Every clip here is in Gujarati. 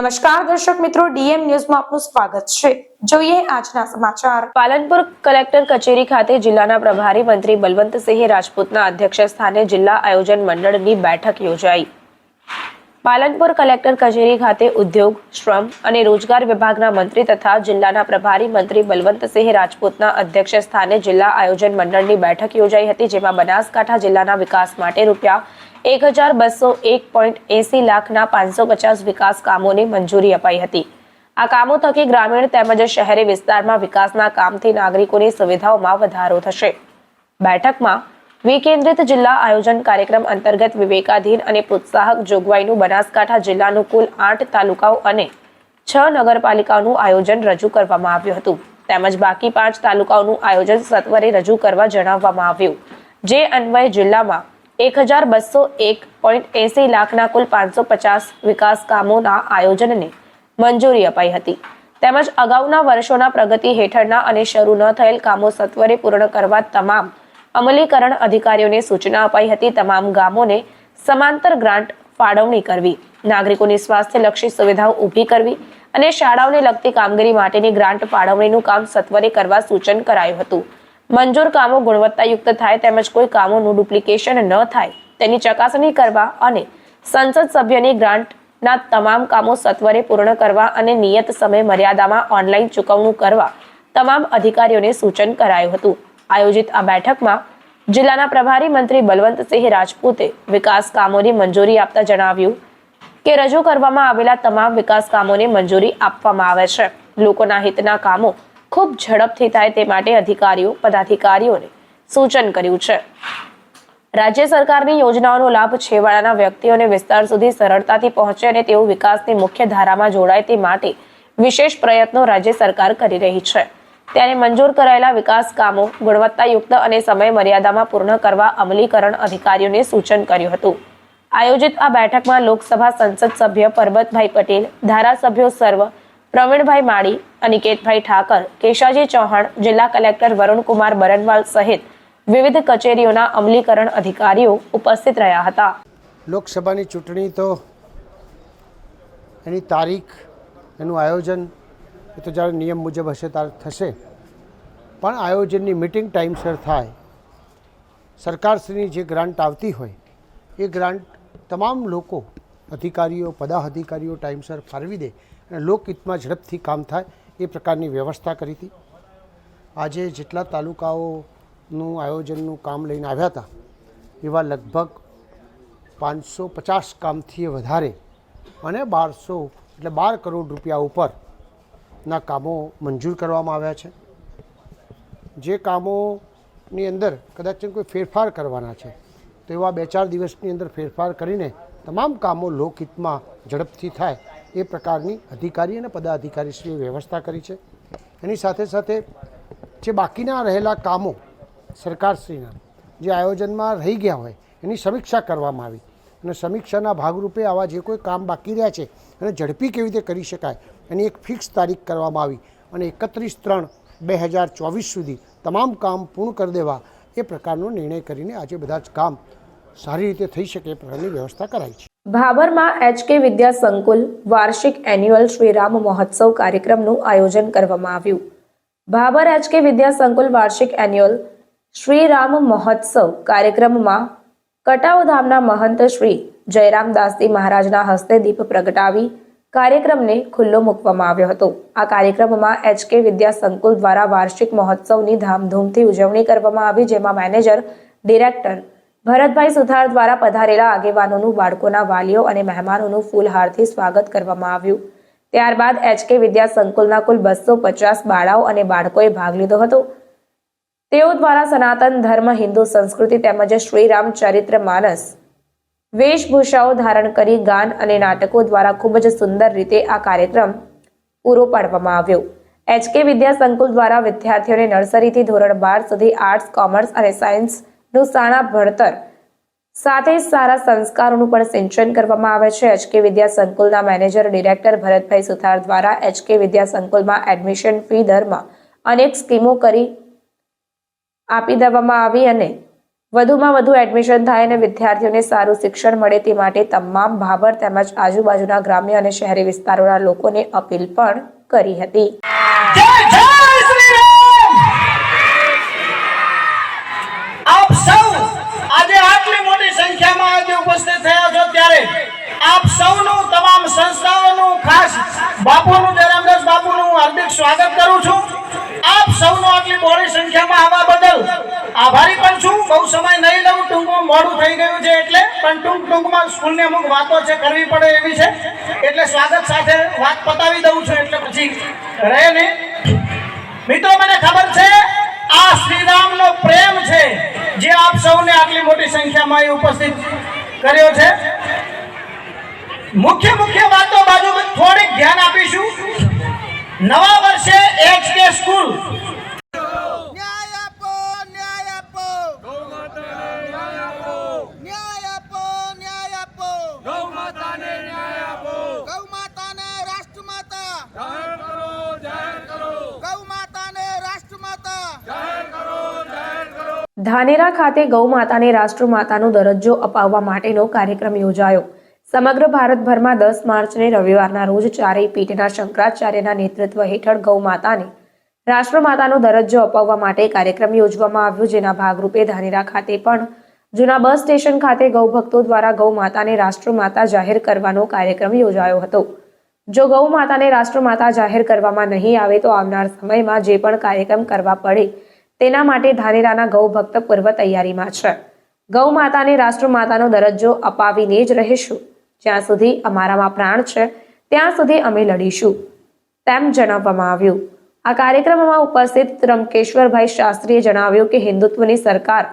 નમસ્કાર, દર્શક મિત્રો, ડીએમ ન્યૂઝમાં આપનું સ્વાગત છે. જોઈએ આજના સમાચાર. પાલનપુર કલેક્ટર કચેરી ખાતે જિલ્લાના પ્રભારી મંત્રી બલવંતસિંહ રાજપૂતના અધ્યક્ષ સ્થાને જિલ્લા આયોજન મંડળની બેઠક યોજાઈ. પાલનપુર કલેક્ટર કચેરી ખાતે ઉદ્યોગ, શ્રમ અને રોજગાર વિભાગના મંત્રી તથા જિલ્લાના પ્રભારી મંત્રી બલવંતસિંહ રાજપૂતના અધ્યક્ષ સ્થાને જિલ્લા આયોજન મંડળની બેઠક યોજાઈ હતી, જેમાં બનાસકાંઠા જિલ્લાના વિકાસ માટે રૂપિયા એક હજાર બસો એક પોઈન્ટ એસી લાખના પાંચસો પચાસ વિકાસ કામોને મંજૂરી અપાઈ હતી. આ કામો થકી ગ્રામીણ તેમજ શહેરી વિસ્તારમાં વિકાસના કામથી નાગરિકોની સુવિધાઓમાં વધારો થશે. બેઠકમાં વિકેન્દ્રિત જિલ્લા આયોજન કાર્યક્રમ અંતર્ગત વિવેકાધીન અને પ્રોત્સાહક જોગવાઈનું બનાસકાંઠા જિલ્લાનું કુલ આઠ તાલુકાઓ અને છ નગરપાલિકાઓનું આયોજન રજૂ કરવામાં આવ્યું હતું. તેમજ બાકી પાંચ તાલુકાઓનું આયોજન સત્વરે રજૂ કરવા જણાવવામાં આવ્યું. જે અન્વયે જિલ્લામાં એક હજાર બસો એક પોઈન્ટ એસી લાખના કુલ પાંચસો પચાસ વિકાસ કામોના આયોજનને મંજૂરી અપાઈ હતી. તેમજ અગાઉના વર્ષોના પ્રગતિ હેઠળના અને શરૂ ન થયેલ કામો સત્વરે પૂર્ણ કરવા તમામ અમલીકરણ અધિકારીઓને સૂચના અપાઈ હતી. તમામ ગામોને સમાંતર ગ્રાન્ટ ફાળવણી કરવી, નાગરિકોની સ્વાસ્થ્યલક્ષી સુવિધાઓ ઊભી કરવી અને શાળાઓને લગતી કામગીરી માટેની ગ્રાન્ટ ફાળવણીનું કામ સત્વરે કરવા સૂચન કરાયું હતું. મંજૂર કામો ગુણવત્તાયુક્ત થાય તેમજ કોઈ કામોનું ડુપ્લિકેશન ન થાય, તેની ચકાસણી કરવા અને સંસદ સભ્યની ગ્રાન્ટના તમામ કામો સત્વરે પૂર્ણ કરવા અને નિયત સમય મર્યાદામાં ઓનલાઈન ચૂકવણું કરવા તમામ અધિકારીઓને સૂચન કરાયું હતું. આયોજિત આ બેઠકમાં જિલ્લાના પ્રભારી મંત્રી બલવંતસિંહ રાજપૂતે વિકાસ કામોની મંજૂરી આપતા જણાવ્યું કે રજૂ કરવામાં આવેલા તમામ વિકાસ કામોને મંજૂરી આપવામાં આવે છે. લોકોના હિતના કામો ખૂબ ઝડપથી થાય તે માટે અધિકારીઓ, પદાધિકારીઓને સૂચન કર્યું છે. રાજ્ય સરકારની યોજનાઓનો લાભ છેવાડાના વ્યક્તિઓને વિસ્તાર સુધી સરળતાથી પહોંચે અને તેઓ વિકાસની મુખ્ય ધારામાં જોડાય તે માટે વિશેષ પ્રયત્નો રાજ્ય સરકાર કરી રહી છે. ત્યારે મંજૂર કરાયેલા વિકાસ કામો ગુણવત્તાયુક્ત અને સમય મર્યાદામાં પૂર્ણ કરવા અમલીકરણ અધિકારીઓને સૂચન કર્યું હતું. આયોજિત આ બેઠકમાં લોકસભા સંસદ સભ્ય પરબતભાઈ પટેલ, ધારાસભ્યો સર્વ પ્રવીણભાઈ માળી, અનિકેતભાઈ ઠાકર, કેશાજી ચૌહાણ, જિલ્લા કલેક્ટર વરુણકુમાર બરનવાલ સહિત વિવિધ કચેરીઓના અમલીકરણ અધિકારીઓ ઉપસ્થિત રહ્યા હતા. લોકસભાની ચૂંટણી તો એની તારીખ, એનું આયોજન, એ તો જ્યારે નિયમ મુજબ હશે ત્યારે થશે. પણ આયોજનની મિટિંગ ટાઈમસર થાય. સરકારશ્રીની જે ગ્રાન્ટ આવતી હોય, એ ગ્રાન્ટ તમામ લોકો, અધિકારીઓ, પદાધિકારીઓ ટાઈમસર ફાળવી દે. લોકહિતમાં ઝડપથી કામ થાય એ પ્રકારની વ્યવસ્થા કરી હતી. આજે જેટલા તાલુકાઓનું આયોજનનું કામ લઈને આવ્યા હતા, એવા લગભગ પાંચસો પચાસ કામથી વધારે અને બારસો એટલે બાર કરોડ રૂપિયા ઉપરના કામો મંજૂર કરવામાં આવ્યા છે. જે કામોની અંદર કદાચ કોઈ ફેરફાર કરવાના છે, તો એવા બે ચાર દિવસની અંદર ફેરફાર કરીને તમામ કામો લોકહિતમાં ઝડપથી થાય એ પ્રકારની અધિકારી અને પદાધિકારીશ્રીએ વ્યવસ્થા કરી છે. એની સાથે સાથે જે બાકીના રહેલા કામો સરકારશ્રીના જે આયોજનમાં રહી ગયા હોય, એની સમીક્ષા કરવામાં આવી. અને સમીક્ષાના ભાગરૂપે આવા જે કોઈ કામ બાકી રહ્યા છે, એને ઝડપી કેવી રીતે કરી શકાય, એની એક ફિક્સ તારીખ કરવામાં આવી અને એકત્રીસ ત્રણ બે હજાર ચોવીસ સુધી તમામ કામ પૂર્ણ કરી દેવા એ પ્રકારનો નિર્ણય કરીને આજે બધા જ કામ સારી રીતે થઈ શકે એ પ્રકારની વ્યવસ્થા કરાઈ છે. ભાભરમાં એચકે વિદ્યા સંકુલ વાર્ષિક એન્યુઅલ શ્રીરામ મહોત્સવ કાર્યક્રમનું આયોજન કરવામાં આવ્યું. ભાભર એચકે વિદ્યા સંકુલ વાર્ષિક એન્યુઅલ શ્રીરામ મહોત્સવ કાર્યક્રમમાં કટાવધામના મહંત શ્રી જયરામદાસજી મહારાજના હસ્તે દીપ પ્રગટાવી કાર્યક્રમને ખુલ્લો મૂકવામાં આવ્યો હતો. આ કાર્યક્રમમાં એચકે વિદ્યા સંકુલ દ્વારા વાર્ષિક મહોત્સવની ધામધૂમથી ઉજવણી કરવામાં આવી, જેમાં મેનેજર, ડિરેક્ટર ભરતભાઈ સુથાર દ્વારા પધારેલા આગેવાનોનું, બાળકોના વાલીઓ અને મહેમાનોનું ફૂલહારથી સ્વાગત કરવામાં આવ્યું. ત્યારબાદ એચકે વિદ્યા સંકુલના કુલ બસો પચાસ બાળાઓ અને બાળકોએ ભાગ લીધો હતો. તેઓ દ્વારા સનાતન ધર્મ, હિન્દુ સંસ્કૃતિ તેમજ શ્રીરામ ચરિત્ર માનસ વેશભૂષાઓ ધારણ કરી ગાન અને નાટકો દ્વારા ખૂબ જ સુંદર રીતે આ કાર્યક્રમ પૂરો પાડવામાં આવ્યો. એચકે વિદ્યા સંકુલ દ્વારા વિદ્યાર્થીઓને નર્સરીથી ધોરણ બાર સુધી આર્ટ્સ, કોમર્સ અને સાયન્સનું સાણા ભણતર. સાથે સારા સંસ્કારોનું પણ સિંચન કરવામાં આવે છે. એચકે વિદ્યા સંકુલના મેનેજર ડિરેક્ટર ભરતભાઈ સુથાર દ્વારા એચકે વિદ્યા સંકુલમાં એડમિશન ફી દરમાં અનેક સ્કીમો કરી આપી દેવામાં આવી અને વધુમાં વધુ એડમિશન થાય અને વિદ્યાર્થીઓને સારું શિક્ષણ મળે તે માટે તમામ ભાભર તેમજ આજુબાજુના ગ્રામ્ય અને શહેરી વિસ્તારોના લોકોને અપીલ પણ કરી હતી જય જય શ્રી રામ આપ સૌ આજે આટલી મોટી સંખ્યામાં આજે ઉપસ્થિત થયા છો ત્યારે આપ સૌનું તમામ સંસ્થાઓનું ખાસ બાપુનું જયરામદાસ બાપુનું હાર્દિક સ્વાગત કરું છું. આપ સૌનો આટલી મોડી સંખ્યામાં આવવા બદલ આભારી પણ છું. બહુ સમય નહીં લઉં, ટૂંકમાં મોડું થઈ ગયું છે એટલે, પણ ટૂંક ટૂંકમાં સ્કૂલની અમુક વાતો છે કરવી પડે એવી છે. એટલે સ્વાગત સાથે વાત પતાવી દઉં છું, એટલે પછી રહે નહીં. મિત્રો, મને ખબર છે, આ શ્રીરામનો પ્રેમ છે જે આપ સૌને આટલી મોટી સંખ્યામાં એ ઉપસ્થિત કર્યો છે. મુખ્ય મુખ્ય વાતો બાજુ થોડીક ધ્યાન આપીશું. નવા વર્ષે એચ કે સ્કૂલ ન્યાય આપો ન્યાય આપો ન્યાય આપો ન્યાય આપો ગૌ માતાને ન્યાય આપો ગૌ માતાને રાષ્ટ્રમાતા. જાહેર કરો જાહેર કરો ગૌ માતાને રાષ્ટ્રમાતા. ધાનેરા ખાતે ગૌ માતાને રાષ્ટ્રમાતાનો દરજ્જો અપાવવા માટેનો કાર્યક્રમ યોજાયો. સમગ્ર ભારતભરમાં દસ માર્ચને રવિવારના રોજ ચારેય પીઠના શંકરાચાર્યના નેતૃત્વ હેઠળ ગૌ માતાને રાષ્ટ્રમાતાનો દરજ્જો અપાવવા માટે કાર્યક્રમ યોજવામાં આવ્યો, જેના ભાગરૂપે ધાનેરા ખાતે પણ જૂના બસ સ્ટેશન ખાતે ગૌ ભક્તો દ્વારા ગૌ માતાને રાષ્ટ્રમાતા જાહેર કરવાનો કાર્યક્રમ યોજાયો હતો. જો ગૌ માતાને રાષ્ટ્રમાતા જાહેર કરવામાં નહીં આવે તો આવનાર સમયમાં જે પણ કાર્યક્રમ કરવા પડે તેના માટે ધાનેરાના ગૌ ભક્ત પૂર્વ તૈયારીમાં છે. ગૌ માતાને રાષ્ટ્રમાતાનો દરજ્જો અપાવીને જ રહીશું. જ્યાં સુધી અમારામાં પ્રાણ છે, ત્યાં સુધી અમે લડીશું, તેમ જણાવવામાં આવ્યું. આ કાર્યક્રમમાં ઉપસ્થિત રમકેશ્વરભાઈ શાસ્ત્રીએ જણાવ્યું કે હિન્દુત્વની સરકાર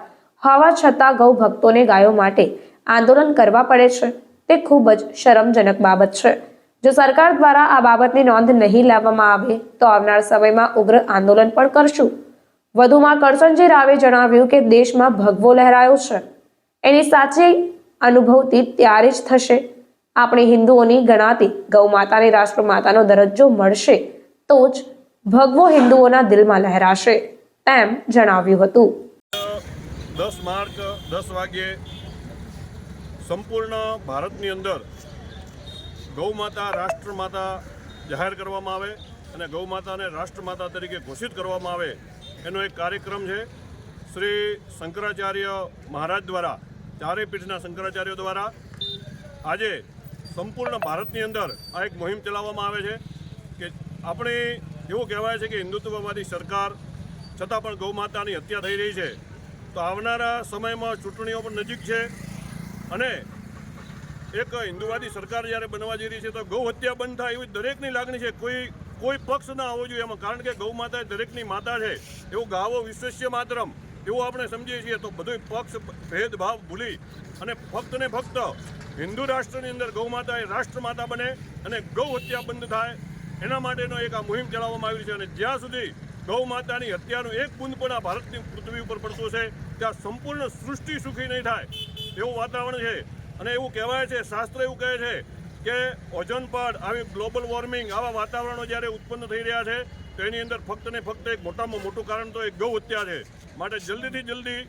હોવા છતાં ગૌ ભક્તોને ગાયો માટે આંદોલન કરવા પડે છે, તે ખૂબ જ શરમજનક બાબત છે. જો સરકાર દ્વારા આ બાબતની નોંધ નહીં લેવામાં આવે, તો આવનાર સમયમાં ઉગ્ર આંદોલન પણ કરશું. વધુમાં કરશનજી રાવે જણાવ્યું કે દેશમાં ભગવો લહેરાયો છે. એની સાચી અનુભવતી ત્યારે જ થશે આપણે હિન્દુઓની ગણાતી ગૌમાતાને રાષ્ટ્રમાતાનો દરજ્જો મળશે, તો જ ભગવો હિન્દુઓના દિલમાં લહેરાશે, તેમ જણાવ્યું હતું. દસ માર્ચ, દસ વાગ્યે સંપૂર્ણ ભારતની અંદર ગૌમાતા, રાષ્ટ્રમાતા જાહેર કરવામાં આવે અને ગૌમાતાને રાષ્ટ્રમાતા તરીકે ઘોષિત કરવામાં આવે, એનો એક કાર્યક્રમ છે. શ્રી શંકરાચાર્ય મહારાજ દ્વારા ચારે પીઠના શંકરાચાર્યો દ્વારા આજે સંપૂર્ણ ભારતની અંદર આ એક મુહિમ ચલાવવામાં આવે છે કે આપણે એવું કહેવાય છે કે હિન્દુત્વવાદી સરકાર છતાં પણ ગૌમાતાની હત્યા થઈ રહી છે. તો આવનારા સમયમાં ચૂંટણીઓ પણ નજીક છે અને એક હિન્દુવાદી સરકાર જ્યારે બનવા જઈ રહી છે તો ગૌ હત્યા બંધ થાય એવી દરેકની લાગણી છે. કોઈ કોઈ પક્ષ ના આવવો જોઈએ એમાં. કારણ કે ગૌ માતા દરેકની માતા છે. એવું ગાવો વિશેષ્ય માતરમ. એવું આપણે સમજીએ છીએ તો બધું પક્ષ ભેદભાવ ભૂલી અને ફક્ત ને ફક્ત હિન્દુ રાષ્ટ્રની અંદર ગૌ માતા એ રાષ્ટ્રમાતા બને અને ગૌ હત્યા બંધ થાય, એના માટેનો એક આ મુહિમ ચલાવવામાં આવી છે અને જ્યાં સુધી ગૌ માતાની હત્યાનું એક બુંદ પણ આ ભારતની પૃથ્વી ઉપર પડતું છે ત્યાં સંપૂર્ણ સૃષ્ટિ સુખી નહીં થાય, એવું વાતાવરણ છે. અને એવું કહેવાય છે, શાસ્ત્ર એવું કહે છે કે ઓઝોન આવી ગ્લોબલ વોર્મિંગ, આવા વાતાવરણો જ્યારે ઉત્પન્ન થઈ રહ્યા છે તો એની અંદર ફક્ત ને ફક્ત એક મોટામાં મોટું કારણ તો એક ગૌ હત્યા છે. માટે જલ્દીથી જલ્દી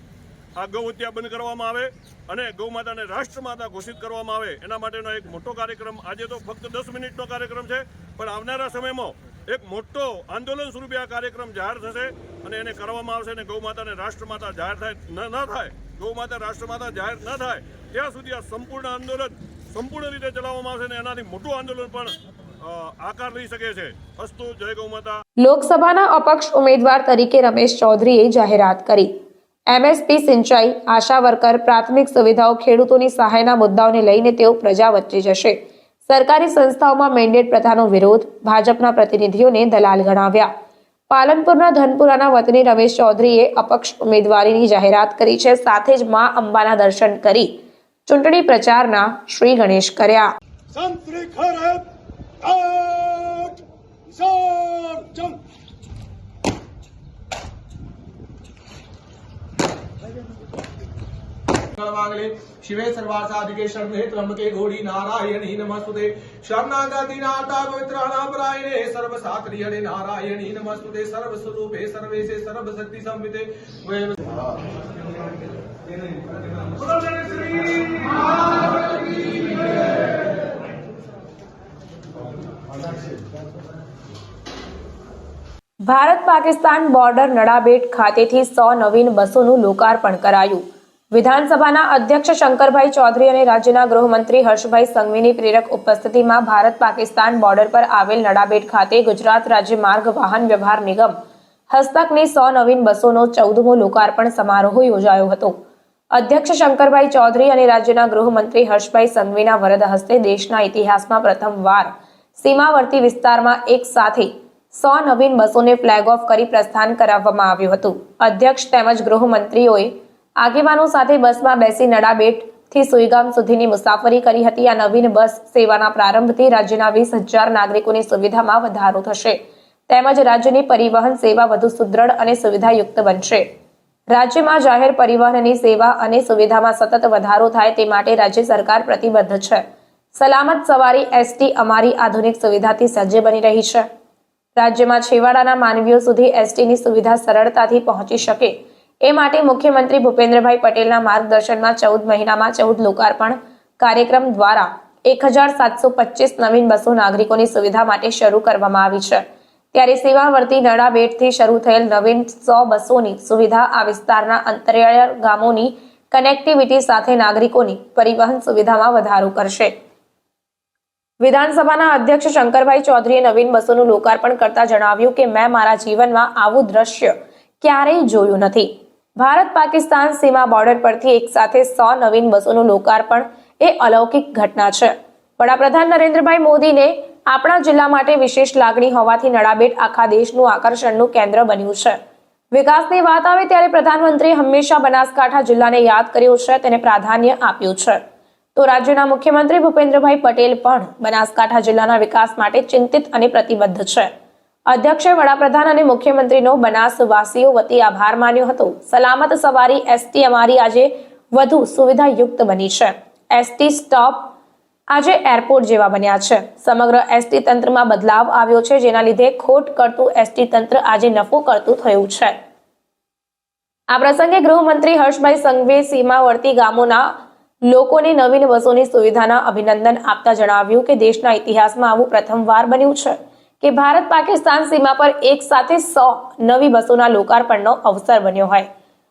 આ ગૌ હત્યા બંધ કરવામાં આવે અને ગૌ માતાને રાષ્ટ્રમાતા ઘોષિત કરવામાં આવે. એના માટેનો એક મોટો કાર્યક્રમ આજે તો ફક્ત દસ મિનિટનો કાર્યક્રમ છે, પણ આવનારા સમયમાં એક મોટો આંદોલન સ્વરૂપે આ કાર્યક્રમ જાહેર થશે અને એને કરવામાં આવશે અને ગૌ માતાને રાષ્ટ્રમાતા જાહેર થાય ન થાય. ગૌ માતા રાષ્ટ્રમાતા જાહેર ન થાય. ત્યાં સુધી આ સંપૂર્ણ આંદોલન સંપૂર્ણ રીતે ચલાવવામાં આવશે અને એનાથી મોટું આંદોલન પણ આકાર લઈ શકે છે. અસ્તુ જય ગૌ માતા. લોકસભાના અપક્ષ ઉમેદવાર તરીકે રમેશ ચૌધરીએ જાહેરાત કરી. એમએસપી સિંચાઈ આશા વર્કર પ્રાથમિક સુવિધાઓ ખેડૂતોની સહાયના મુદ્દાઓને લઈને તેઓ પ્રજા વચ્ચે જશે. સરકારી સંસ્થાઓમાં મેન્ડેટ પ્રથાનો વિરોધ ભાજપના પ્રતિનિધિઓને દલાલ ગણાવ્યા. પાલનપુરના ધનપુરાના વતની રમેશ ચૌધરીએ અપક્ષ ઉમેદવારીની જાહેરાત કરી છે. સાથે જ મા અંબાના દર્શન કરી ચૂંટણી પ્રચારના શ્રી ગણેશ કર્યા. Out! Zor! Jump! सर्वांगले शिवे सर्वासाधिके शरणे त्र्यंबके घोड़ी नारायणी नमस्तुते शरणागतिनाथा पवित्राणापरायणे सर्वसात्री हरे नारायणी नमस्तुते सर्वस्वरूपे सर्वेशे सर्वशक्ति संविते हाँ। श्री ભારત પાકિસ્તાન બોર્ડર નડાબેટ ખાતેથી સો નવીન બસોનું લોકાર્પણ કરાયું. વિધાનસભાના અધ્યક્ષ શંકરભાઈ ચૌધરી અને રાજ્યના ગૃહમંત્રી હર્ષભાઈ સંઘવીની પ્રેરક ઉપસ્થિતિમાં ભારત પાકિસ્તાન બોર્ડર પર આવેલ નડાબેટ ખાતે ગુજરાત રાજ્ય માર્ગ વાહન વ્યવહાર નિગમ હસ્તકની સો નવીન બસોનો ચૌદમો લોકાર્પણ સમારોહ યોજાયો હતો. અધ્યક્ષ શંકરભાઈ ચૌધરી અને રાજ્યના ગૃહમંત્રી હર્ષભાઈ સંઘવીના વરદ હસ્તે દેશના ઇતિહાસમાં પ્રથમવાર સીમાવર્તી વિસ્તારમાં એક સાથે સો નવીન બસોને ફ્લેગ ઓફ કરી પ્રસ્થાન કરાવવામાં આવ્યું હતું. અધ્યક્ષ તેમજ ગૃહમંત્રીઓએ આગેવાનો સાથે બસમાં બેસી નડાબેટથી સુઈગામ સુધીની મુસાફરી કરી હતી. આ નવીન બસ સેવાના પ્રારંભથી રાજ્યના વીસ હજાર નાગરિકોની સુવિધામાં વધારો થશે. તેમજ રાજ્યની પરિવહન સેવા વધુ સુદૃઢ અને સુવિધાયુક્ત બનશે. રાજ્યમાં જાહેર પરિવહનની સેવા અને સુવિધામાં સતત વધારો થાય તે માટે રાજ્ય સરકાર પ્રતિબદ્ધ છે. સલામત સવારી એસટી અમારી આધુનિક સુવિધાથી સજ્જ બની રહી છે. રાજ્યમાં છેવાડાના માનવીઓ સુધી એસટીની સુવિધા સરળતાથી પહોંચી શકે. એ માટે મુખ્યમંત્રી ભૂપેન્દ્રભાઈ પટેલના માર્ગદર્શનમાં ચૌદ મહિનામાં ચૌદ લોકાર્પણ કાર્યક્રમ દ્વારા એક હજાર સાતસો પચીસ નવીન બસો નાગરિકોની સુવિધા માટે શરૂ કરવામાં આવી છે. ત્યારે સેવાવર્તી નડાબેટથી શરૂ થયેલ નવીન સો બસોની સુવિધા આ વિસ્તારના અંતરિયાળ ગામોની કનેક્ટિવિટી સાથે નાગરિકોની પરિવહન સુવિધામાં વધારો કરશે. વિધાનસભાના અધ્યક્ષ શંકરભાઈ ચૌધરીએ નવીન બસોનું લોકાર્પણ કરતા જણાવ્યું કે, મેં મારા જીવનમાં આવું દ્રશ્ય ક્યારેય જોયું નથી. ભારત પાકિસ્તાન સીમા બોર્ડર પરથી એકસાથે સો નવીન બસોનું લોકાર્પણ એ અલૌકિક ઘટના છે. વડાપ્રધાન નરેન્દ્રભાઈ મોદીને આપણા જિલ્લા માટે વિશેષ લાગણી હોવાથી નડાબેટ આખા દેશનું આકર્ષણનું કેન્દ્ર બન્યું છે. વિકાસની વાત આવે ત્યારે પ્રધાનમંત્રીએ હંમેશા બનાસકાંઠા જિલ્લાને યાદ કર્યો છે, તેને પ્રાધાન્ય આપ્યું છે. તો રાજ્યના મુખ્યમંત્રી ભૂપેન્દ્રભાઈ પટેલ પણ બનાસકાંઠા જિલ્લાના વિકાસ માટે ચિંતિત અને પ્રતિબદ્ધ છે. અધ્યક્ષે વડાપ્રધાન અને મુખ્યમંત્રીનો બનાસવાસીઓ વતી આભાર માન્યો હતો. સલામત સવારી એસટી અમારી આજે વધુ સુવિધાયુક્ત બની છે. એસટી સ્ટોપ આજે એરપોર્ટ જેવા બન્યા છે. સમગ્ર એસટી તંત્રમાં બદલાવ આવ્યો છે, જેના લીધે ખોટ કરતું એસટી તંત્ર આજે નફો કરતું થયું છે. આ પ્રસંગે ગૃહમંત્રી હર્ષભાઈ સંઘવી સીમાવર્તી ગામોના લોકોને નવીન બસોની સુવિધાના અભિનંદન આપતા જણાવ્યું કે દેશના ઇતિહાસમાં આવું પ્રથમવાર બન્યું છે કે ભારત પાકિસ્તાન સીમા પર એક સાથે સો નવી બસોના લોકાર્પણનો અવસર બન્યો હોય.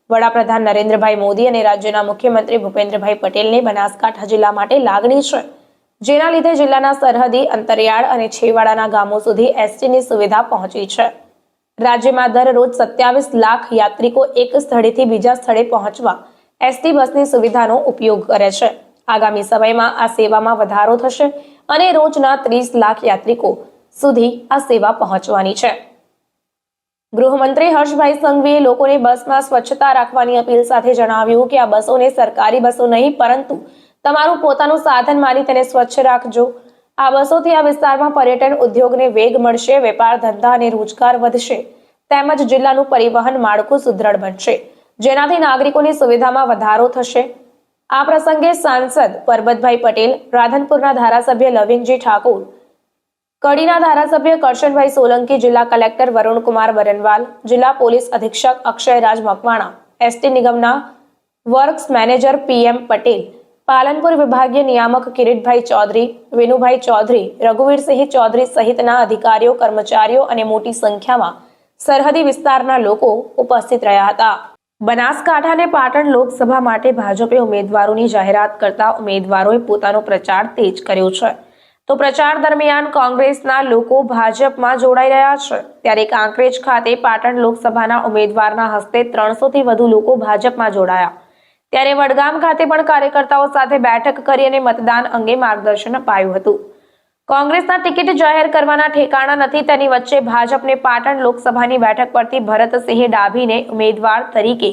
વડાપ્રધાન નરેન્દ્રભાઈ મોદી અને રાજ્યના મુખ્યમંત્રી ભૂપેન્દ્રભાઈ પટેલને બનાસકાંઠા જિલ્લા માટે લાગણી છે. જેના લીધે જિલ્લાના સરહદી, અંતરિયાળ અને છેવાડાના ગામો સુધી એસટીની સુવિધા પહોંચી છે. રાજ્યમાં દરરોજ સત્યાવીસ લાખ યાત્રિકો એક સ્થળેથી બીજા સ્થળે પહોંચવા એસટી બસની સુવિધાનો ઉપયોગ કરે છે. આગામી સમયમાં આ સેવામાં વધારો થશે અને રોજના ત્રીસ લાખ યાત્રિકો સુધી આ સેવા પહોંચવાની છે. ગૃહમંત્રી હર્ષભાઈ સંઘવીએ લોકોને બસમાં સ્વચ્છતા રાખવાની અપીલ સાથે જણાવ્યું કે આ બસોને સરકારી બસો નહીં, પરંતુ તમારું પોતાનું સાધન માની તેને સ્વચ્છ રાખજો. આ બસોથી આ વિસ્તારમાં પર્યટન ઉદ્યોગને વેગ મળશે, વેપાર ધંધા અને રોજગાર વધશે. તેમજ જિલ્લાનું પરિવહન માળખું સુદૃઢ બનશે. જેનાથી નાગરિકોની સુવિધામાં વધારો થશે. આ પ્રસંગે સાંસદ પરબતભાઈ પટેલ, રાધનપુરના ધારાસભ્ય લવિંગજી ઠાકોર, કડીના ધારાસભ્ય કરશનભાઈ સોલંકી, જિલ્લા કલેક્ટર વરુણકુમાર બરનવાલ જિલ્લા પોલીસ અધિક્ષક અક્ષયરાજ મકવાણા, એસટી નિગમના works manager PM Patel, Palanpur વિભાગીય નિયામક કિરીટભાઈ ચૌધરી, વિનુભાઈ ચૌધરી રઘુવીરસિંહ ચૌધરી સહિતના અધિકારીઓ, કર્મચારીઓ અને મોટી સંખ્યામાં સરહદી વિસ્તારના લોકો ઉપસ્થિત રહ્યા હતા. બનાસકાંઠા અને પાટણ લોકસભા માટે ભાજપે ઉમેદવારોની જાહેરાત કરતા ઉમેદવારોએ પોતાનો પ્રચાર તેજ કર્યો છે. તો પ્રચાર દરમિયાન કોંગ્રેસના લોકો ભાજપમાં જોડાઈ રહ્યા છે. ત્યારે કાંકરેજ ખાતે પાટણ લોકસભાના ઉમેદવારના હસ્તે ત્રણસોથી વધુ લોકો ભાજપમાં જોડાયા. ત્યારે વડગામ ખાતે પણ કાર્યકર્તાઓ સાથે બેઠક કરી અને મતદાન અંગે માર્ગદર્શન અપાયું હતું. કોંગ્રેસના ટિકિટ જાહેર કરવાના ઠેકાણા નથી. તેની વચ્ચે ભાજપને પાટણ લોકસભાની બેઠક પરથી ભરતસિંહ ડાભીને ઉમેદવાર તરીકે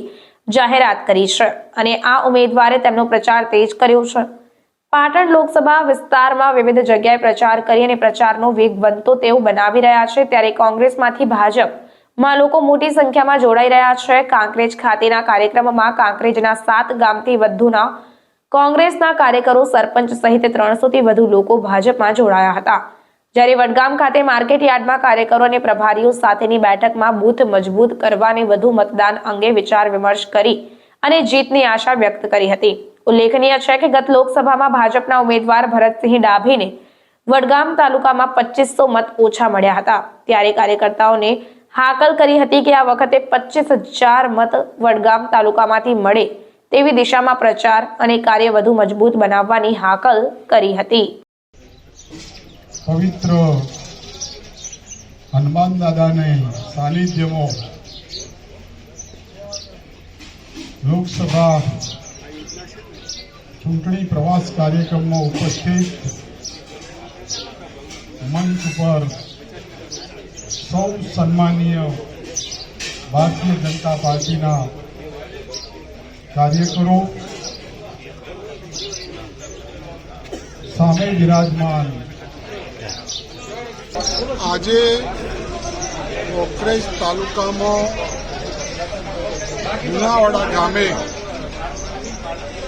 જાહેરાત કરી છે અને આ ઉમેદવારે તેમનો પ્રચાર તેજ કર્યો છે. પાટણ લોકસભા વિસ્તારમાં વિવિધ જગ્યાએ પ્રચાર કરી અને પ્રચારનો વેગ બનતો તેઓ બનાવી રહ્યા છે. ત્યારે કોંગ્રેસમાંથી ભાજપમાં લોકો મોટી સંખ્યામાં જોડાઈ રહ્યા છે. કાંકરેજ ખાતેના કાર્યક્રમમાં કાંકરેજના સાત ગામથી વધુના કોંગ્રેસના કાર્યકરો સરપંચ સહિત ત્રણસોથી વધુ લોકો ભાજપમાં જોડાયા હતા. જ્યારે વડગામ ખાતે માર્કેટ યાર્ડમાં કાર્યકરો અને પ્રભારીઓ સાથેની બેઠકમાં બૂથ મજબૂત કરવાને વધુ મતદાન અંગે વિચાર વિમર્શ કરી અને જીતની આશા વ્યક્ત કરી હતી. ઉલ્લેખનીય છે કે ગત લોકસભામાં ભાજપના ઉમેદવાર ભરતસિંહ ડાભીને વડગામ તાલુકામાં પચીસો મત ઓછા મળ્યા હતા. ત્યારે કાર્યકર્તાઓને હાકલ કરી હતી કે આ વખતે પચીસ મત વડગામ તાલુકામાંથી મળે તેવી દિશામાં પ્રચાર અને કાર્ય વધુ મજબૂત બનાવવાની હાકલ કરી હતી. પવિત્ર હનુમાન દાદાને સાનિધ્યમાં લોકસભા ચૂંટણી પ્રવાસ કાર્યક્રમમાં ઉપસ્થિત મંચ ઉપર સૌ સન્માનીય ભારતીય જનતા પાર્ટીના કાર્યકરો સામે વિરાજમાન આજે કોકરેજ તાલુકામાં લુણાવાડા ગામે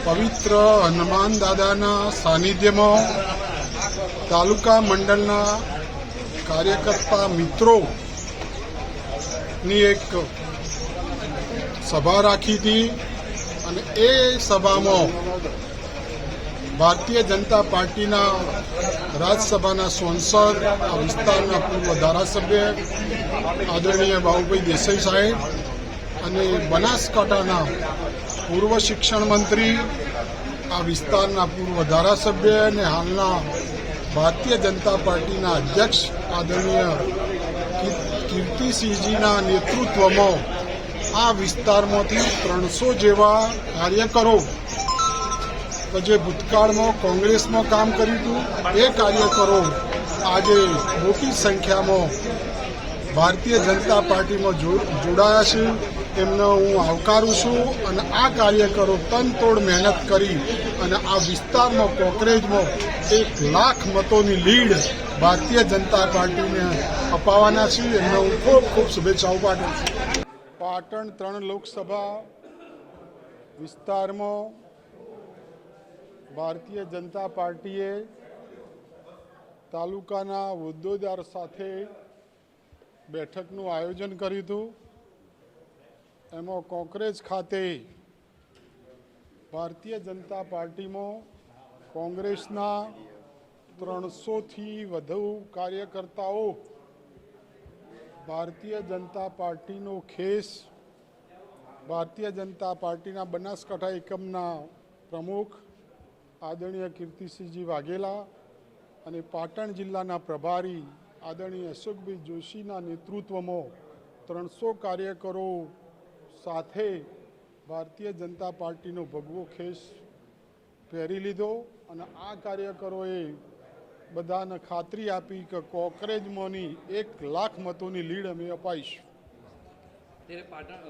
પવિત્ર હનુમાન દાદાના સાનિધ્યમાં તાલુકા મંડળના કાર્યકર્તા મિત્રો ની એક સભા રાખી હતી. અને એ સભામાં ભારતીય જનતા પાર્ટીના રાજ્યસભાના સાંસદ, આ વિસ્તારના પૂર્વ ધારાસભ્ય આદરણીય બાબુભાઈ દેસાઈ સાહેબ અને બનાસકાંઠાના પૂર્વ શિક્ષણ મંત્રી, આ વિસ્તારના પૂર્વ ધારાસભ્ય અને હાલના ભારતીય જનતા પાર્ટીના અધ્યક્ષ આદરણીય કીર્તિસિંહજીના નેતૃત્વમાં આ વિસ્તારમાંથી ત્રણસો જેવા કાર્યકરો તો જે ભૂતકાળમાં કોંગ્રેસમાં કામ કર્યું હતું. એ કાર્યકરો આજે મોટી સંખ્યામાં ભારતીય જનતા પાર્ટીમાં જોડાયા છે. એમને હું આવકારું છું અને આ કાર્યકરો તનતોડ મહેનત કરી અને આ વિસ્તારમાં કોકરેજમાં એક લાખ મતોની લીડ ભારતીય જનતા પાર્ટીને અપાવવાના છે. એમને હું ખૂબ ખૂબ શુભેચ્છાઓ પાઠવું છું. પાટણ ત્રણ લોકસભા વિસ્તારમાં ભારતીય જનતા પાર્ટીએ તાલુકાના હોદ્દેદાર સાથે બેઠકનું આયોજન કર્યું હતું. એમાં કોંગ્રેસ ખાતે ભારતીય જનતા પાર્ટીમાં કોંગ્રેસના ત્રણસોથી વધુ કાર્યકર્તાઓ ભારતીય જનતા પાર્ટીનો ખેસ ભારતીય જનતા પાર્ટીના બનાસકાંઠા એકમના પ્રમુખ આદરણીય કીર્તિસિંહજી વાઘેલા અને પાટણ જિલ્લાના પ્રભારી આદરણીય અશોકભાઈ જોશીના નેતૃત્વમાં ત્રણસો કાર્યકરો સાથે ભારતીય જનતા પાર્ટીનો ભગવો ખેસ પહેરી લીધો અને આ કાર્યકરોએ બધાને ખાતરી આપી કે કોકરેજમાંની એક લાખ મતોની લીડ અમે અપાઈશું. ત્યારે પાટણ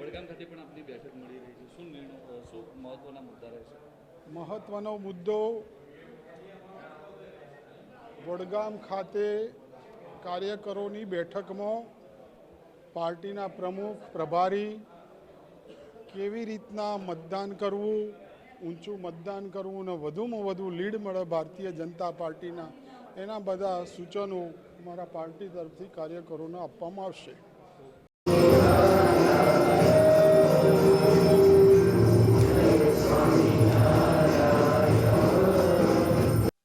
વડગામ ખાતે પણ આપની બેઠક મળી રહી છે. શું નિર્ણય શું મહત્વના મુદ્દા રહેશે મહત્વનો મુદ્દો વડગામ ખાતે કાર્યકરોની બેઠકમાં પાર્ટીના પ્રમુખ પ્રભારી કેવી રીતના મતદાન કરવું ઊંચું મતદાન કરવું અને વધુમાં વધુ લીડ મળે ભારતીય જનતા પાર્ટીના, એના બધા સૂચનો મારા પાર્ટી તરફથી કાર્યકરોને આપવામાં આવશે.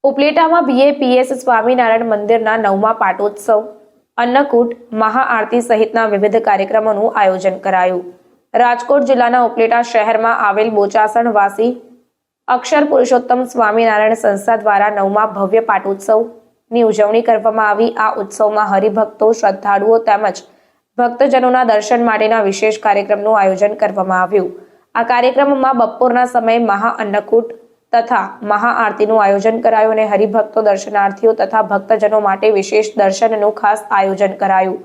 ઉપલેટામાં બીએપીએસ સ્વામિનારાયણ મંદિરના નવમા પાટોત્સવ, અન્નકૂટ, મહાઆરતી સહિતના વિવિધ કાર્યક્રમોનું આયોજન કરાયું. રાજકોટ જિલ્લાના ઉપલેટા શહેરમાં આવેલ બોચાસણ વાસી અક્ષર પુરુષોત્તમ સ્વામિનારાયણ સંસ્થા દ્વારા નવમા ભવ્ય પાટોત્સવની ઉજવણી કરવામાં આવી. આ ઉત્સવમાં હરિભક્તો, શ્રદ્ધાળુઓ તેમજ ભક્તજનોના દર્શન માટેના વિશેષ કાર્યક્રમનું આયોજન કરવામાં આવ્યું. આ કાર્યક્રમમાં બપોરના સમયે મહા અન્નકૂટ તથા મહાઆરતીનું આયોજન કરાયું અને હરિભક્તો, દર્શનાર્થીઓ તથા ભક્તજનો માટે વિશેષ દર્શનનું ખાસ આયોજન કરાયું.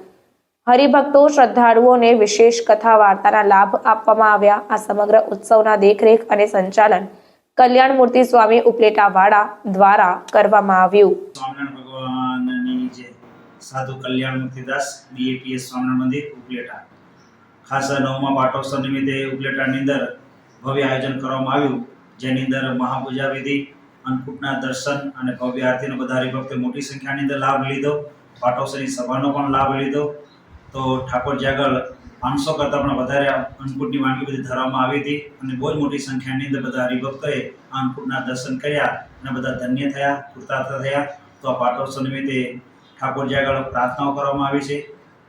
હરિભક્તો, શ્રદ્ધાળુઓને વિશેષ કથા વાર્તાના લાભ આપવામાં આવ્યા. આ સમગ્ર ઉત્સવના દેખરેખ અને સંચાલન કલ્યાણ મૂર્તિ સ્વામી ઉપલેટાવાડા દ્વારા કરવામાં આવ્યું. ભગવાનની જે સાધુ કલ્યાણ મૂર્તિદાસ બીએપીએસ સ્વામિનારાયણ મંદિર, ઉપલેટા. ખાસ નવમા પાટોત્સવ નિમિત્તે ઉપલેટાની અંદર ભવ્ય આયોજન કરવામાં આવ્યું, જેની અંદર મહાપૂજા વિધિ અન્નકૂટના દર્શન અને ભવ્ય આરતીનો બધા હરિભક્તે મોટી સંખ્યાની અંદર લાભ લીધો. પાટોત્સવની સભાનો પણ લાભ લીધો. તો ઠાકોરજી આગળ પાંચસો કરતાં પણ વધારે અન્નકૂટની વાનગી બધી ધરવામાં આવી હતી અને બહુ જ મોટી સંખ્યાની અંદર બધા હરિભક્તોએ આ અન્નકૂટના દર્શન કર્યા અને બધા ધન્ય થયા, કૃતાર્થ થયા. તો આ પાટોત્સવ નિમિત્તે ઠાકોરજી આગળ પ્રાર્થનાઓ કરવામાં આવી છે,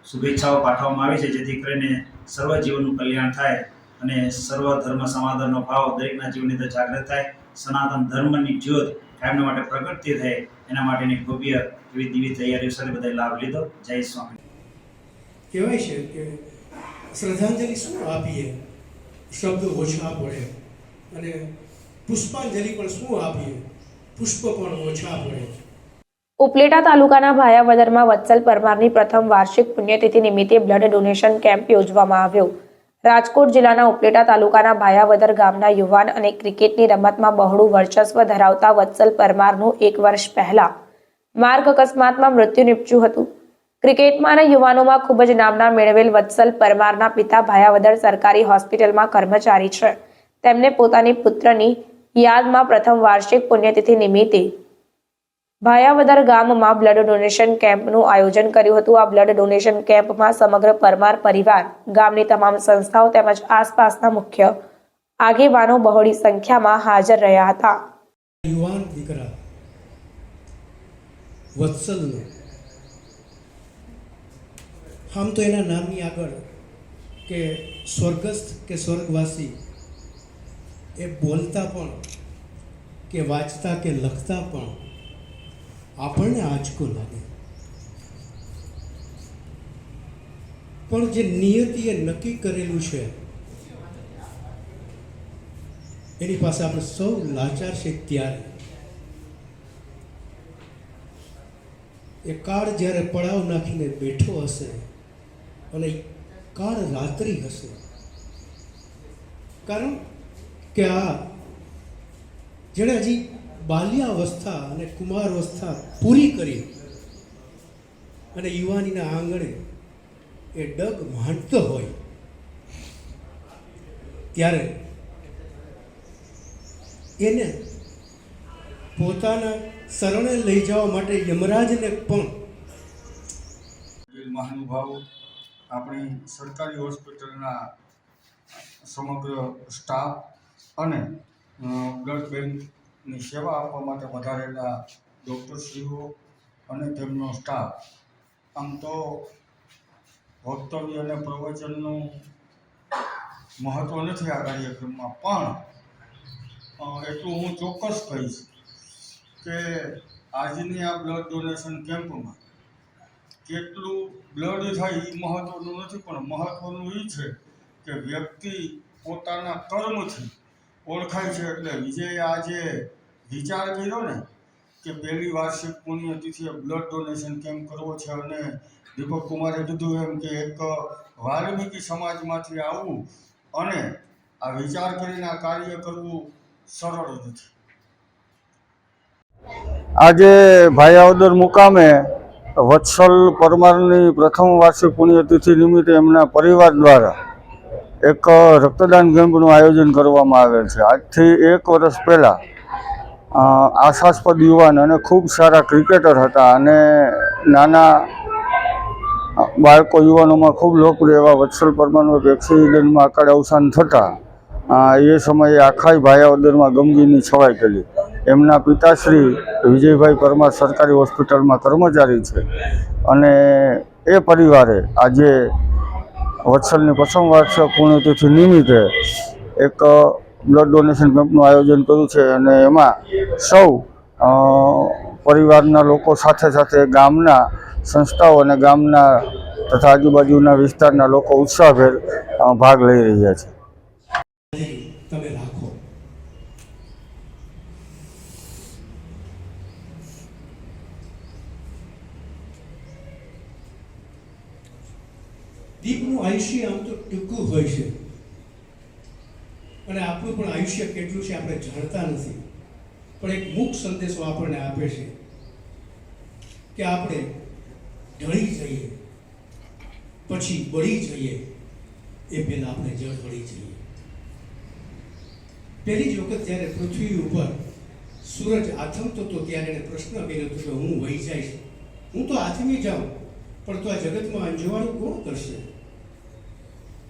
શુભેચ્છાઓ પાઠવવામાં આવી છે, જેથી કરીને સર્વ જીવનનું કલ્યાણ થાય અને સર્વ ધર્મ સમાધાનનો ભાવ દરેકના જીવનની અંદર જાગૃત થાય. સનાતન ધર્મની જ્યોત કાયમના માટે પ્રગટતી થાય એના માટેની ભવ્ય એવી દિવ્ય તૈયારીઓ સાથે બધાએ લાભ લીધો. જય સ્વામી કહેવાય છે કે શ્રદ્ધાંજલિ શું આપીએ? શબ્દ ઓછા પડે. અને પુષ્પાંજલિ પણ શું આપીએ? પુષ્પ પણ ઓછા પડે. ઉપલેટા તાલુકાના ભાયાવદરમાં વત્સલ પરમારની પ્રથમ વાર્ષિક પુણ્યતિથિ નિમિત્તે બ્લડ ડોનેશન કેમ્પ યોજવામાં આવ્યો. રાજકોટ જિલ્લાના ઉપલેટા તાલુકાના ભાયાવદર ગામના યુવાન અને ક્રિકેટની રમતમાં બહોળું વર્ચસ્વ ધરાવતા વત્સલ પરમારનું એક વર્ષ પહેલા. માર્ગ અકસ્માતમાં મૃત્યુ નીપજ્યું હતું. ક્રિકેટમાં અને યુવાનોમાં ખૂબ જ નામના મેળવેલ વત્સલ પરમારના પિતા ભાયાવદર સરકારી હોસ્પિટલમાં કર્મચારી છે. તેમને પોતાની પુત્રની યાદમાં પ્રથમ વાર્ષિક પુણ્યતિથિ નિમિત્તે ભાયાવદર ગામમાં બ્લડ ડોનેશન કેમ્પનું આયોજન કર્યું હતું. આ બ્લડ ડોનેશન કેમ્પમાં સમગ્ર પરમાર પરિવાર, ગામની તમામ સંસ્થાઓ તેમજ આસપાસના મુખ્ય આગેવાનો બહોળી સંખ્યામાં હાજર રહ્યા હતા. યુવાન દીકરા વત્સલનો આમ તો એના નામની આગળ કે સ્વર્ગસ્થ કે સ્વર્ગવાસી એ બોલતા પણ કે વાંચતા કે લખતા પણ આપણને આંચકો લાગે. પણ જે નિયતિએ નક્કી કરેલું છે, એની પાસે આપણે સૌ લાચાર છે ત્યારે. એ કાળ જ્યારે પડાવ નાખીને બેઠો હશે અને કાળ રાત્રિ હશે. કારણ કે આ જેણે હજી બાલ્યાવસ્થા અને કુમારવસ્થા પૂરી કરી અને યુવાનીના આંગણે એ ડગ માંડતો હોય, ત્યારે એને પોતાના શરણે લઈ જવા માટે યમરાજને પણ મહાનુભાવો આપણી સરકારી હોસ્પિટલના સમગ્ર સ્ટાફ અને બ્લડ બેંકની સેવા આપવા માટે વધારેલા ડૉક્ટરશ્રીઓ અને તેમનો સ્ટાફ. આમ તો વક્તવ્ય અને પ્રવચનનું મહત્ત્વ નથી આ કાર્યક્રમમાં, પણ એટલું હું ચોક્કસ કહીશ કે આજની આ બ્લડ ડોનેશન કેમ્પમાં કેટલું બ્લડ થાય એ મહત્ત્વનું નથી, પણ મહત્ત્વનું એ છે કે વ્યક્તિ પોતાના કર્મથી ઓળખાય છે. એટલે વિજય આજે વિચાર કર્યો ને કે પહેલી વાર્ષિક પુણ્યતિથિએ બ્લડ ડોનેશન કેમ કરવો છે? અને દીપક કુમારે કીધું એમ કે એક વાલ્મીકી સમાજમાંથી આવવું અને આ વિચાર કરીને આ કાર્ય કરવું સરળ નથી. આજે ભાયાવદર મુકામે વત્સલ પરમારની પ્રથમ વાર્ષિક પુણ્યતિથિ નિમિત્તે એમના પરિવાર દ્વારા એક રક્તદાન કેમ્પનું આયોજન કરવામાં આવેલ છે. આજથી એક વર્ષ પહેલાં આશાસ્પદ યુવાન અને ખૂબ સારા ક્રિકેટર હતા અને નાના બાળકો યુવાનોમાં ખૂબ લોકપ્રિય એવા વત્સલ પરમારનું એક એક્સિડન્ટમાં અકાળે અવસાન થતાં એ સમયે આખાય ભાયાવદરમાં ગમગીની છવાઈ ગયેલી એમના પિતાશ્રી વિજયભાઈ પરમાર સરકારી હોસ્પિટલમાં કર્મચારી છે. અને એ પરિવારે આજે વત્સલની પ્રથમ વાર્ષિક પુણ્યતિથિ નિમિત્તે એક બ્લડ ડોનેશન કેમ્પનું આયોજન કર્યું છે અને એમાં સૌ પરિવારના લોકો સાથે સાથે ગામના સંસ્થાઓ અને ગામના તથા આજુબાજુના વિસ્તારના લોકો ઉત્સાહભેર ભાગ લઈ રહ્યા છે તમે રાખો દીપનું આયુષ્ય આમ તો ટૂંકું હોય છે. અને આપણું પણ આયુષ્ય કેટલું છે આપણે જાણતા નથી. પણ એક મુખ સંદેશો આપણને આપે છે કે આપણે ઢળી જઈએ. પછી બળી જઈએ. એ પહેલાં આપણે જળ બળી જઈએ. પહેલી જ વખત જ્યારે પૃથ્વી ઉપર સૂરજ આથમતો હતો ત્યારે એને પ્રશ્ન કર્યો હતો કે હું વહી જઈશ? હું તો આથમી જાઉં, પણ તો આ જગતમાં અંજવાળું કોણ કરશે?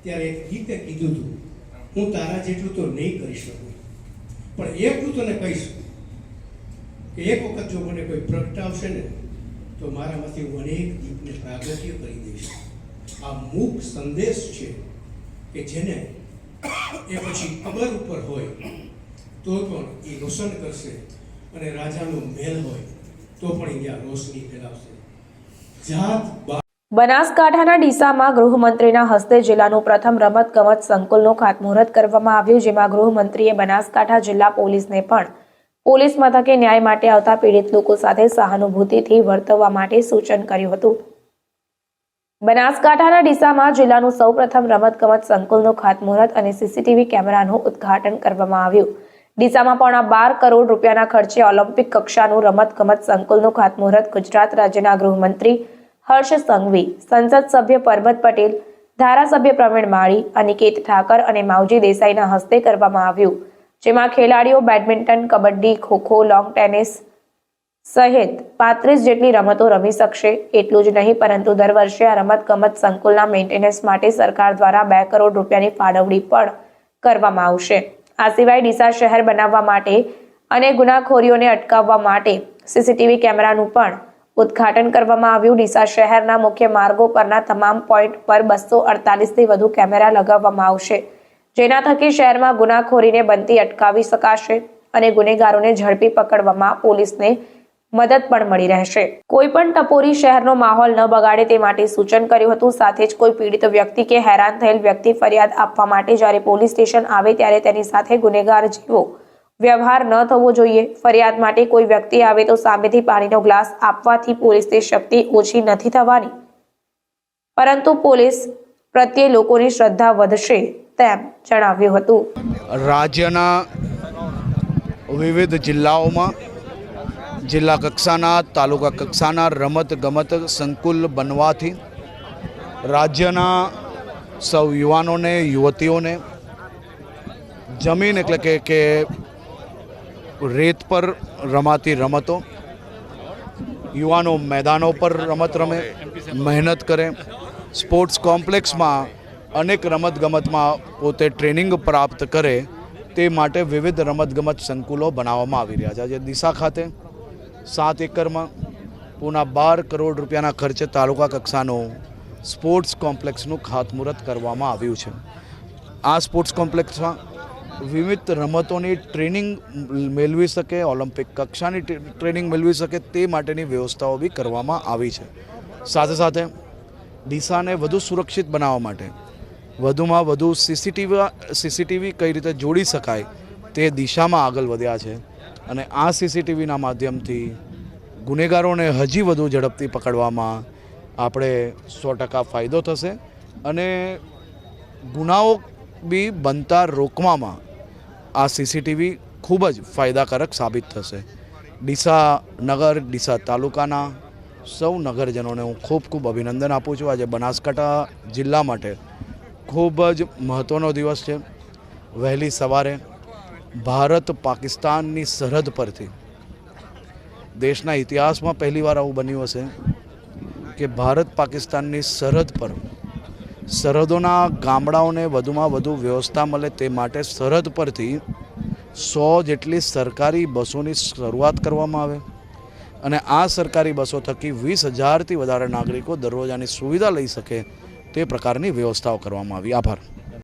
ત્યારે એક ગીતે કીધું હતું, હું તારા જેટલું તો નહીં કરી શકું. પણ એટલું તને કહીશ કે એક વખત જો મને કોઈ પ્રગટાવશે ને, તો મારામાંથી હું અનેક દીપને પ્રાગટ્ય કરી દઈશ. આ મૂક સંદેશ છે કે જેને એ પછી કબર ઉપર હોય, તો પણ એ રોશન કરશે અને રાજાનો મહેલ હોય, તો પણ અહીંયા રોશની ફેલાવશે. જાત બનાસકાંઠાના ડીસામાં ગૃહમંત્રીના હસ્તે જિલ્લાનું પ્રથમ રમત ગમત સંકુલનું ખાતમુહૂર્ત કરવામાં આવ્યું, જેમાં ગૃહમંત્રીએ બનાસકાંઠા જિલ્લા પોલીસને પણ પોલીસ મથકે ન્યાય માટે આવતા પીડિત લોકો સાથે સહાનુભૂતિથી વર્તવવા માટે સૂચન કર્યું હતું. બનાસકાંઠાના ડીસામાં જિલ્લાનું સૌપ્રથમ રમતગમત સંકુલનું ખાતમુહૂર્ત અને સીસીટીવી કેમેરાનું ઉદ્ઘાટન કરવામાં આવ્યું. ડીસામાં પોણા બાર કરોડ રૂપિયાના ખર્ચે ઓલિમ્પિક કક્ષાનું રમતગમત સંકુલનું ખાતમુહૂર્ત ગુજરાત રાજ્યના ગૃહમંત્રી હર્ષ સંઘવી, સંસદ સભ્ય પરબત પટેલ, ધારાસભ્ય પ્રવીણ માળી અનિકેત ઠાકર અને માવજી દેસાઈના હસ્તે કરવામાં આવ્યું. જેમાં ખેલાડીઓ badminton, kabaddi, khokho, lawn tennis સહિત પાંત્રીસ જેટલી રમતો રમી શકશે. એટલું જ નહીં, પરંતુ દર વર્ષે આ રમતગમત સંકુલના મેન્ટેનન્સ માટે સરકાર દ્વારા બે કરોડ રૂપિયાની ફાળવણી પણ કરવામાં આવશે. આ સિવાય ડીસા શહેર બનાવવા માટે અને ગુનાખોરીઓને અટકાવવા માટે સીસીટીવી કેમેરાનું પણ ઉદ્ઘાટન કરવામાં આવ્યું. ડીસા શહેરના મુખ્ય માર્ગો પરના તમામ પોઈન્ટ પર બસો અડતાલીસથી વધુ કેમેરા લગાવવામાં આવશે. જેના થકી શહેરમાં ગુનાખોરીને બનતી અટકાવી શકાશે અને ગુનેગારોને ઝડપી પકડવામાં પોલીસને મદદ પણ મળી રહેશે. કોઈ પણ ટપોરી શહેરનો માહોલ ન બગાડે તે માટે સૂચન કર્યું હતું. સાથે જ કોઈ પીડિત વ્યક્તિ કે હેરાન થયેલ વ્યક્તિ ફરિયાદ આપવા માટે જ્યારે પોલીસ સ્ટેશન આવે ત્યારે તેની સાથે ગુનેગાર જેવો વ્યવહાર ન થવો જોઈએ. ફરિયાદ માટે કોઈ વ્યક્તિ આવે તો સામેથી પાણીનો ગ્લાસ આપવાથી પોલીસની શક્તિ ઓછી નથી થવાની. પરંતુ પોલીસ પ્રત્યે લોકોની શ્રદ્ધા વધશે તેમ જણાવ્યું હતું. રાજ્યના વિવિધ જિલ્લાઓમાં જિલ્લા કક્ષાના, તાલુકા કક્ષાના રમત ગમત સંકુલ બનવાથી રાજ્યના સૌ યુવાનોને, યુવતીઓને જમીન એટલે કે કે રેત પર રમાતી રમતો. યુવાનો મેદાનો પર રમત રમે, મહેનત કરે. સ્પોર્ટ્સ કોમ્પ્લેક્સમાં અનેક રમતગમતમાં પોતે ટ્રેનિંગ પ્રાપ્ત કરે તે માટે વિવિધ રમતગમત સંકુલો બનાવવામાં આવી રહ્યા છે. આજે દિશા ખાતે સાત એકરમાં પૂના બાર કરોડ રૂપિયાના ખર્ચે તાલુકા કક્ષાનું સ્પોર્ટ્સ કોમ્પ્લેક્સનું ખાતમુહૂર્ત કરવામાં આવ્યું છે. આ સ્પોર્ટ્સ કોમ્પ્લેક્સમાં વિવિધ રમતોની ટ્રેનિંગ મેળવી શકે, ઓલિમ્પિક કક્ષાની ટ્રેનિંગ મેળવી શકે તે માટેની વ્યવસ્થાઓ બી કરવામાં આવી છે. સાથે સાથે ડીસાને વધુ સુરક્ષિત બનાવવા માટે વધુમાં વધુ સીસીટીવી સીસીટીવી કઈ રીતે જોડી શકાય તે દિશામાં આગળ વધ્યા છે અને આ સીસીટીવીના માધ્યમથી ગુનેગારોને હજી વધુ ઝડપથી પકડવામાં આપણે સો ટકા ફાયદો થશે અને ગુનાઓ બી બનતા રોકવામાં આ સીસીટીવી ખૂબ જ ફાયદાકારક સાબિત થશે. ડીસા નગર, ડીસા તાલુકાના સૌ નગરજનોને હું ખૂબ ખૂબ અભિનંદન આપું છું. આજે બનાસકાંઠા જિલ્લા માટે ખૂબ જ મહત્ત્વનો દિવસ છે. વહેલી સવારે ભારત પાકિસ્તાનની સરહદ પરથી દેશના ઇતિહાસમાં પહેલીવાર આવું બન્યું હશે કે ભારત પાકિસ્તાનની સરહદ પર સરહદોના ગામડાઓને વધુમાં વધુ વ્યવસ્થા મળે તે માટે સરહદ પરથી સો જેટલી સરકારી બસોની શરૂઆત કરવામાં આવે અને આ સરકારી બસો થકી વીસ હજારથી વધારે નાગરિકો દરરોજ સુવિધા લઈ શકે તે પ્રકારની વ્યવસ્થાઓ કરવામાં આવી. આભાર.